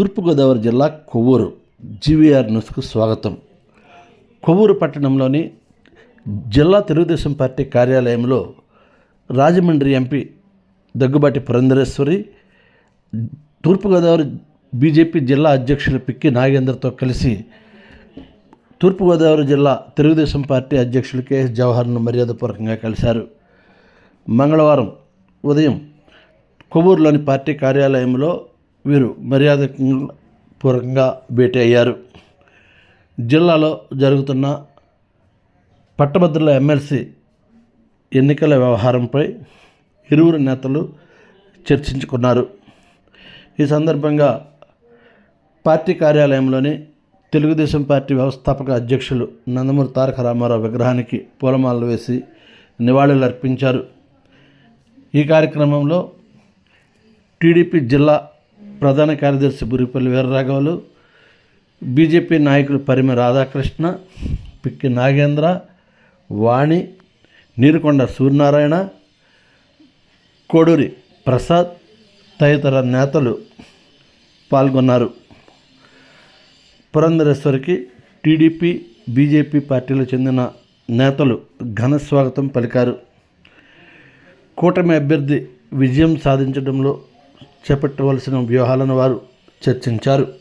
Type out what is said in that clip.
తూర్పుగోదావరి జిల్లా కొవ్వూరు జీవీఆర్ న్యూస్కు స్వాగతం. కొవ్వూరు పట్టణంలోని జిల్లా తెలుగుదేశం పార్టీ కార్యాలయంలో రాజమండ్రి ఎంపీ దగ్గుబాటి పురంధరేశ్వరి తూర్పుగోదావరి బీజేపీ జిల్లా అధ్యక్షులు పిక్కి నాగేందర్తో కలిసి తూర్పుగోదావరి జిల్లా తెలుగుదేశం పార్టీ అధ్యక్షులు కేఎస్ జవహర్ను మర్యాదపూర్వకంగా కలిశారు. మంగళవారం ఉదయం కొవ్వూరులోని పార్టీ కార్యాలయంలో వీరు మర్యాద పూర్వకంగా భేటీ అయ్యారు. జిల్లాలో జరుగుతున్న పట్టభద్రుల ఎమ్మెల్సీ ఎన్నికల వ్యవహారంపై ఇరువురు నేతలు చర్చించుకున్నారు. ఈ సందర్భంగా పార్టీ కార్యాలయంలోని తెలుగుదేశం పార్టీ వ్యవస్థాపక అధ్యక్షులు నందమూరి తారక రామారావు విగ్రహానికి పూలమాలలు వేసి నివాళులు అర్పించారు. ఈ కార్యక్రమంలో టీడీపీ జిల్లా ప్రధాన కార్యదర్శి బురిపల్లి వీరరాఘవులు బీజేపీ నాయకులు పరిమ రాధాకృష్ణ పిక్కి నాగేంద్ర వాణి నీరుకొండ సూర్యనారాయణ కోడూరి ప్రసాద్ తదితర నేతలు పాల్గొన్నారు. పురంధరేశ్వరికి టీడీపీ బీజేపీ పార్టీలకు చెందిన నేతలు ఘన స్వాగతం పలికారు. కూటమి అభ్యర్థి విజయం సాధించడంలో చేపట్టవలసిన వ్యూహాలను వారు చర్చించారు.